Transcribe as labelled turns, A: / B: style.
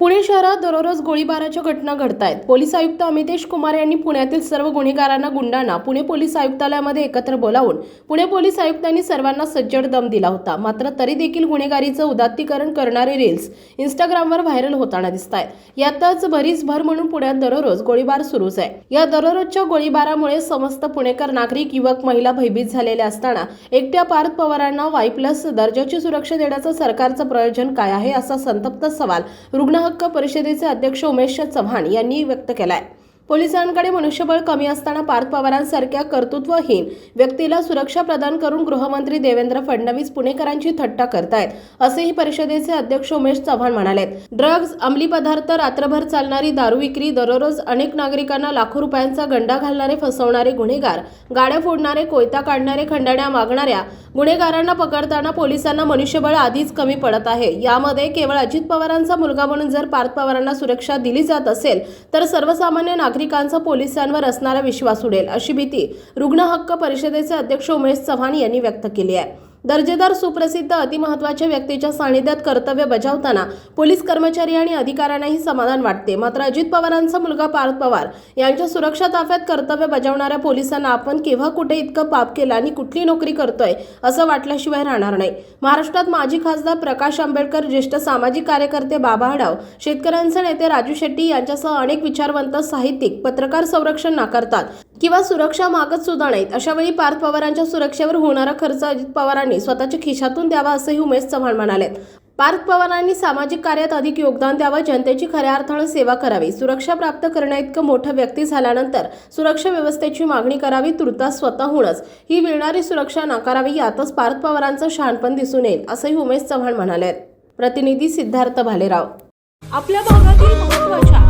A: पुणे शहरात दररोज गोळीबाराच्या घटना घडत आहेत पोलीस आयुक्त अमितेश कुमार यांनी पुण्यातील सर्व गुन्हेगारांना गुंडांना पुणे पोलीस आयुक्तालयामध्ये एकत्र बोलावून पुणे पोलीस आयुक्तांनी सर्वांना सज्जड दम दिला होता. मात्र तरी देखील गुन्हेगारीचं उदात्तीकरण करणारे रील्स इंस्टाग्रामवर व्हायरल होताना दिसत आहेत यातच भरीस भर म्हणून पुण्यात दररोज गोळीबार सुरूच आहे. या दररोजच्या गोळीबारामुळे समस्त पुणेकर नागरिक युवक महिला भयभीत झालेले असताना एकट्या पार्थ पवारांना वाय प्लस दर्जाची सुरक्षा देण्याचं सरकारचं प्रयोजन काय आहे असा संतप्त सवाल रुग्ण हक्क परिषदेचे अध्यक्ष उमेश चव्हाण यांनी व्यक्त केलाय. पोलिसांकडे मनुष्यबळ कमी असताना पार्थ पवारांसारख्या कर्तृत्वहीन व्यक्तीला सुरक्षा प्रदान करून गृहमंत्री देवेंद्र फडणवीस पुणेकरांची थट्टा करतायत असेही परिषदेचे अध्यक्ष उमेश चव्हाण म्हणाले ड्रग्ज अंमली पदार्थ रात्रभर चालणारी दारू विक्री दररोज अनेक नागरिकांना लाखो रुपयांचा गंडा घालणारे फसवणारे गुन्हेगार गाड्या फोडणारे कोयता काढणारे खंडाण्या मागणाऱ्या गुन्हेगारांना पकडताना पोलिसांना मनुष्यबळ आधीच कमी पडत आहे. यामध्ये केवळ अजित पवारांचा मुलगा म्हणून जर पार्थ पवारांना सुरक्षा दिली जात असेल तर सर्वसामान्य नागरिकांचा पोलिसांवर असणारा विश्वास उडेल अशी भीती रुग्ण हक्क परिषदेचे अध्यक्ष उमेश चव्हाण यांनी व्यक्त केली आहे. दर्जेदार सुप्रसिद्ध अतिमहत्वाच्या व्यक्तीच्या सानिध्यात कर्तव्य बजावताना पोलीस कर्मचारी आणि अधिकाऱ्यांनाही समाधान वाटते. मात्र अजित पवारांचा मुलगा पार्थ पवार यांच्या सुरक्षा ताफ्यात कर्तव्य बजावणाऱ्या पोलिसांना आपण केव्हा कुठे इतकं पाप केलं आणि कुठली नोकरी करतोय असं वाटल्याशिवाय राहणार नाही. महाराष्ट्रात माजी खासदार प्रकाश आंबेडकर ज्येष्ठ सामाजिक कार्यकर्ते बाबा आढाव शेतकऱ्यांचे नेते राजू शेट्टी यांच्यासह अनेक विचारवंत साहित्यिक पत्रकार संरक्षण नाकारतात किंवा सुरक्षा मागत सुद्धा नाहीत. अशा वेळी पार्थ पवारांच्या सुरक्षेवर होणारा खर्च अजित पवारांनी स्वतःच्या खिशातून द्यावा असंही उमेश चव्हाण म्हणाले पार्थ पवारांनी सामाजिक कार्यात अधिक योगदान द्यावं जनतेची खऱ्या अर्थानं सेवा करावी सुरक्षा प्राप्त करण्याइतकं मोठं व्यक्ती झाल्यानंतर सुरक्षा व्यवस्थेची मागणी करावी तुर्तास स्वतःहूनच. ही मिळणारी सुरक्षा नाकारावी यातच पार्थ पवारांचं शहाणपण दिसून येईल असंही उमेश चव्हाण म्हणाले प्रतिनिधी सिद्धार्थ भालेराव. आपल्या भागातील महत्त्वाच्या